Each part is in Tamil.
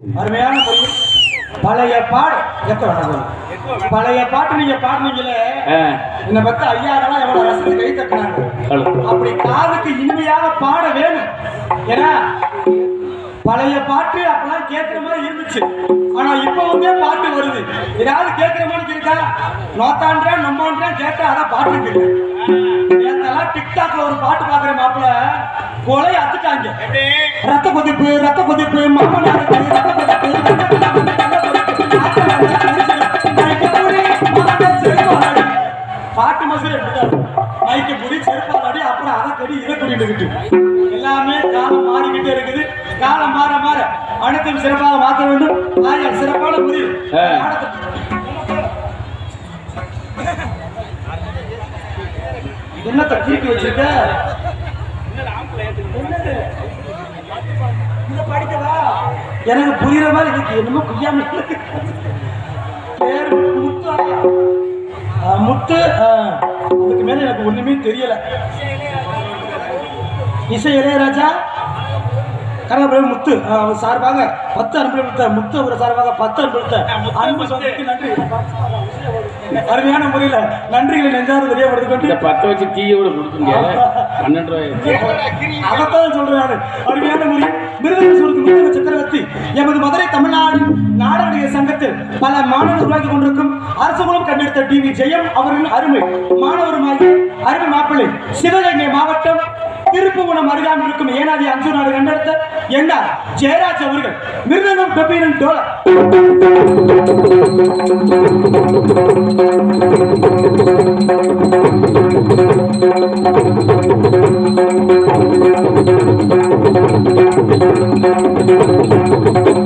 அருமையான மொழி பழைய பாடு. வேணாம் பழைய பாட்டு நீங்க பாடுனீங்களே. என்னை பத்தி ஐயாரெல்லாம் எவ்வளவு ரசித்து கை தட்டினாங்க. அப்படி காதுக்கு இனிமையாக பாட வேணும். ஏன்னா பழைய பாட்டு அப்பெல்லாம் கேட்கிற மாதிரி இருந்துச்சு. ஆனா இப்ப வந்து பாட்டு வருது. ஏதாவது கேட்கிற மாதிரி இருக்கா? நோத்தான்றேன் நம்மன்றேன் கேட்டா அதான் பாட்டு இருக்கு நேத்தெல்லாம் டிக்டாக்ல ஒரு பாட்டு பாக்குற மாப்பிள்ள கொலை அத்துட்டாங்க. ரத்த கொதிப்பு ரத்த கொதிப்பு. செருப்பாடி அப்புறம் அதை கடி இதை கூட்டிட்டு எல்லாமே காலம் மாறிக்கிட்டே இருக்குது காலம் மாற மாற அனைத்தும் சிறப்பாக மாற்ற வேண்டும் ஆயால் சிறப்பான முடிவு. என்னத்தை தூக்கி வச்சிருக்க? எனக்கு புரியுற மாதிரி இருக்கு என்னமோ புரியாம இருக்கு. பேர் முத்து முத்து ஆ, அதுக்கு மேல எனக்கு ஒண்ணுமே தெரியல. இசை இளையராஜா? கனகபிரபு முத்து அவர் சார்பாக பத்து அன்பு கொடுத்த முத்து அவர் சார்பாக பத்து அன்பு கொடுத்த அன்பு சொந்தத்துக்கு நன்றி. அருமையான முறையில் நன்றிகளை நெஞ்சாறு தெரியப்படுத்திக் கொண்டு இந்த பத்த வச்சு டீயோட முடியாது. பன்னெண்டு ரூபாய் அதைத்தான் சொல்றேன் நானு. அருமையான முறை மிருதங்க சுருக்கு முருக சக்கரவர்த்தி எமது மதுரை தமிழ்நாடு பல மாணவர் உருவாக்கி கொண்டிருக்கும் அரசு மூலம் கண்டெடுத்த டிவி ஜெயம் அவர்களின் அருமை. மாணவருமாகிய அருமை மாப்பிள்ளை சிவகங்கை மாவட்டம் திருப்புவனம் அருகாமல் இருக்கும் ஏனாதி அஞ்சு நாடு கண்டெடுத்த என்ஆர் ஜெயராஜ் அவர்கள் மிருதங்கம் பெப்பீரன் டோலர் Thank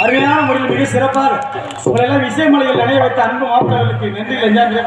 அருமையான முறையில் மிக சிறப்பாக உங்களெல்லாம் இசைமலையில் நினைவு வைத்த அன்பு மாப்பிள்ளைகளுக்கு நன்றி லஞ்சாமியா